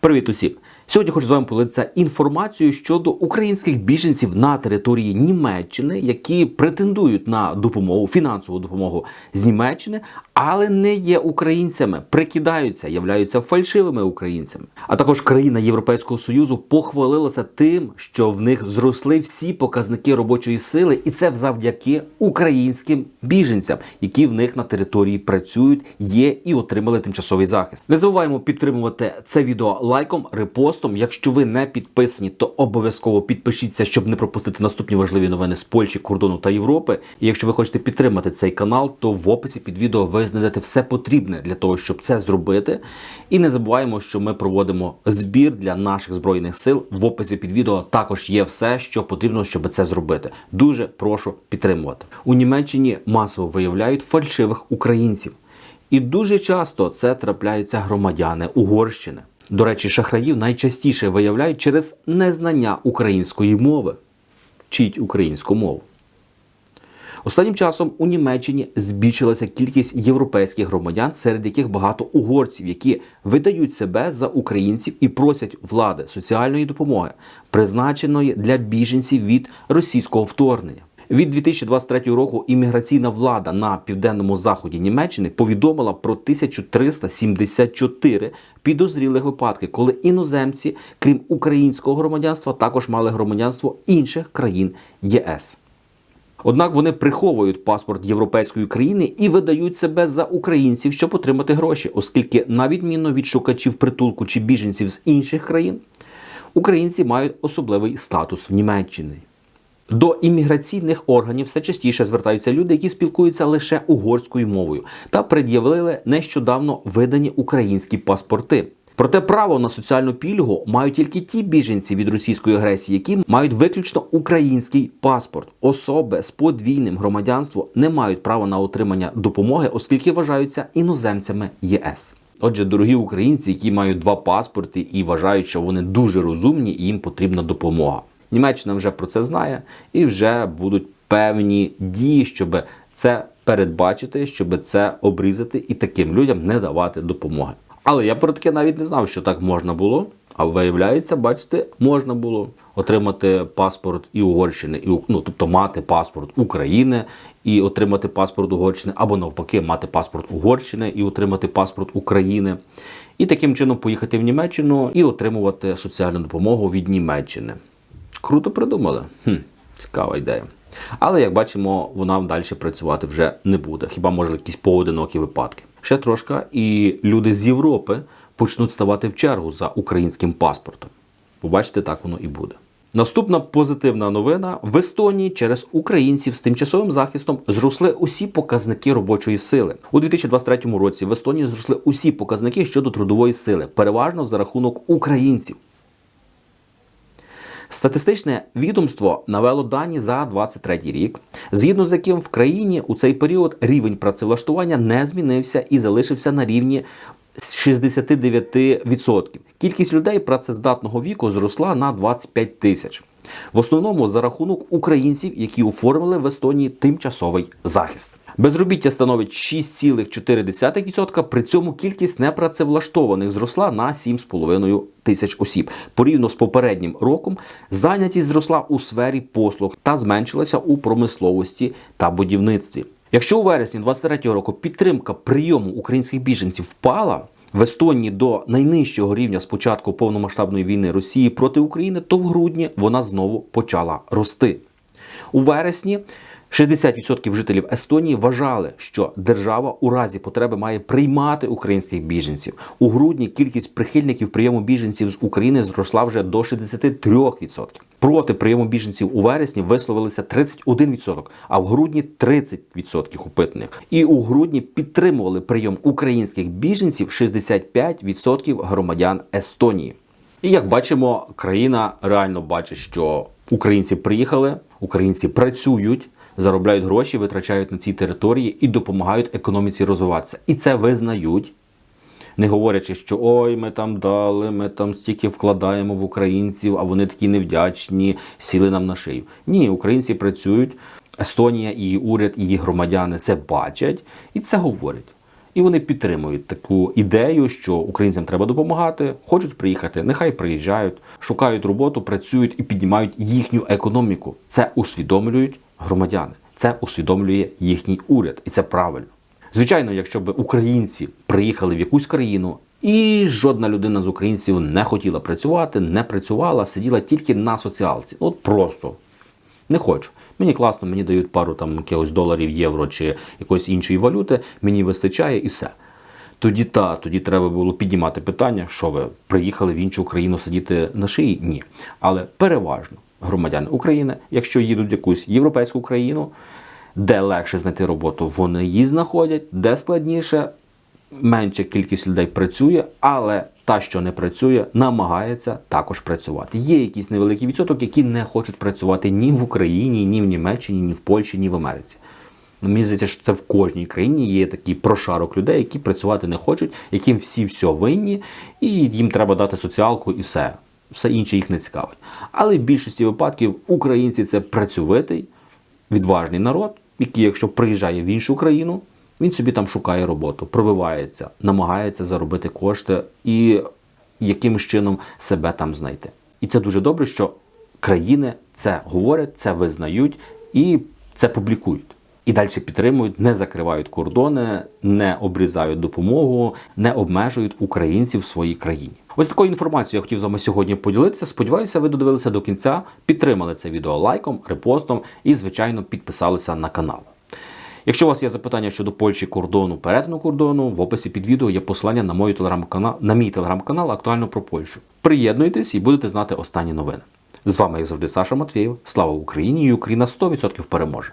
Привіт усім! Сьогодні хочу з вами поділитися інформацією щодо українських біженців на території Німеччини, які претендують на допомогу, фінансову допомогу з Німеччини, але не є українцями, прикидаються, являються фальшивими українцями. А також країна Європейського союзу похвалилася тим, що в них зросли всі показники робочої сили, і це завдяки українським біженцям, які в них на території працюють, є і отримали тимчасовий захист. Не забуваємо підтримувати це відео лайком, репостом. Якщо ви не підписані, то обов'язково підпишіться, щоб не пропустити наступні важливі новини з Польщі, кордону та Європи. І якщо ви хочете підтримати цей канал, то в описі під відео ви знайдете все потрібне для того, щоб це зробити. І не забуваємо, що ми проводимо збір для наших збройних сил. В описі під відео також є все, що потрібно, щоб це зробити. Дуже прошу підтримувати. У Німеччині масово виявляють фальшивих українців. І дуже часто це трапляються громадяни Угорщини. До речі, шахраїв найчастіше виявляють через незнання української мови. Вчіть українську мову. Останнім часом у Німеччині збільшилася кількість європейських громадян, серед яких багато угорців, які видають себе за українців і просять влади соціальної допомоги, призначеної для біженців від російського вторгнення. Від 2023 року імміграційна влада на південному заході Німеччини повідомила про 1374 підозрілих випадки, коли іноземці, крім українського громадянства, також мали громадянство інших країн ЄС. Однак вони приховують паспорт європейської країни і видають себе за українців, щоб отримати гроші, оскільки, на відміну від шукачів притулку чи біженців з інших країн, українці мають особливий статус в Німеччині. До імміграційних органів все частіше звертаються люди, які спілкуються лише угорською мовою та пред'явили нещодавно видані українські паспорти. Проте право на соціальну пільгу мають тільки ті біженці від російської агресії, які мають виключно український паспорт. Особи з подвійним громадянством не мають права на отримання допомоги, оскільки вважаються іноземцями ЄС. Отже, дорогі українці, які мають два паспорти і вважають, що вони дуже розумні і їм потрібна допомога. Німеччина вже про це знає і вже будуть певні дії, щоб це передбачити, щоб це обрізати і таким людям не давати допомоги. Але я про таке навіть не знав, що так можна було. А виявляється, бачите, можна було отримати паспорт і Угорщини, і ну, тобто мати паспорт України і отримати паспорт Угорщини, або навпаки, мати паспорт Угорщини і отримати паспорт України. І таким чином поїхати в Німеччину і отримувати соціальну допомогу від Німеччини. Круто придумали. Хм, Цікава ідея. Але як бачимо, вона далі працювати вже не буде. Хіба може якісь поодинокі випадки? Ще трошки, і люди з Європи почнуть ставати в чергу за українським паспортом. Побачите, так воно і буде. Наступна позитивна новина: в Естонії через українців з тимчасовим захистом зросли усі показники робочої сили. У 2023 році в Естонії зросли усі показники щодо трудової сили, переважно за рахунок українців. Статистичне відомство навело дані за 23 рік, згідно з яким в країні у цей період рівень працевлаштування не змінився і залишився на рівні 69%. Кількість людей працездатного віку зросла на 25 тисяч. В основному за рахунок українців, які оформили в Естонії тимчасовий захист. Безробіття становить 6,4%, при цьому кількість непрацевлаштованих зросла на 7,5 тисяч осіб. Порівняно з попереднім роком зайнятість зросла у сфері послуг та зменшилася у промисловості та будівництві. Якщо у вересні 2023 року підтримка прийому українських біженців впала в Естонії до найнижчого рівня з початку повномасштабної війни Росії проти України, то в грудні вона знову почала рости. У вересні 60% жителів Естонії вважали, що держава у разі потреби має приймати українських біженців. У грудні кількість прихильників прийому біженців з України зросла вже до 63%. Проти прийому біженців у вересні висловилися 31%, а в грудні 30% опитаних. І у грудні підтримували прийом українських біженців 65% громадян Естонії. І як бачимо, країна реально бачить, що українці приїхали, українці працюють заробляють гроші, витрачають на цій території і допомагають економіці розвиватися. І це визнають, не говорячи, що ой, ми там дали, ми там стільки вкладаємо в українців, а вони такі невдячні, сіли нам на шию. Ні, українці працюють. Естонія, її уряд, її громадяни це бачать і це говорять. І вони підтримують таку ідею, що українцям треба допомагати, хочуть приїхати, нехай приїжджають, шукають роботу, працюють і піднімають їхню економіку. Це усвідомлюють громадяни, це усвідомлює їхній уряд, і це правильно. Звичайно, якщо б українці приїхали в якусь країну, і жодна людина з українців не хотіла працювати, не працювала, сиділа тільки на соціалці. От просто не хочу. Мені класно, мені дають пару там якихось доларів, євро чи якоїсь іншої валюти, мені вистачає і все. Тоді та, тоді треба було піднімати питання, що ви приїхали в іншу країну сидіти на шиї? Ні. Але переважно громадяни України, якщо їдуть в якусь європейську країну, де легше знайти роботу, вони її знаходять, де складніше, менша кількість людей працює, але та, що не працює, намагається також працювати. Є якийсь невеликий відсоток, які не хочуть працювати ні в Україні, ні в Німеччині, ні в Польщі, ні в Америці. Ну, Мені здається, що це в кожній країні є такий прошарок людей, які працювати не хочуть, яким всі все винні, і їм треба дати соціалку і все. Все інше їх не цікавить. Але в більшості випадків українці це працьовитий, відважний народ, який, якщо приїжджає в іншу країну, він собі там шукає роботу, пробивається, намагається заробити кошти і якимось чином себе там знайти. І це дуже добре, що країни це говорять, це визнають і це публікують. І далі підтримують, не закривають кордони, не обрізають допомогу, не обмежують українців в своїй країні. Ось такою інформацією я хотів з вами сьогодні поділитися. Сподіваюся, ви додивилися до кінця, підтримали це відео лайком, репостом і, звичайно, підписалися на канал. Якщо у вас є запитання щодо Польщі кордону, перетину кордону, в описі під відео є посилання на мою телеграм-канал, на мій телеграм-канал актуально про Польщу. Приєднуйтесь і будете знати останні новини. З вами, як завжди, Саша Матвєєв. Слава Україні! І Україна 100% переможе!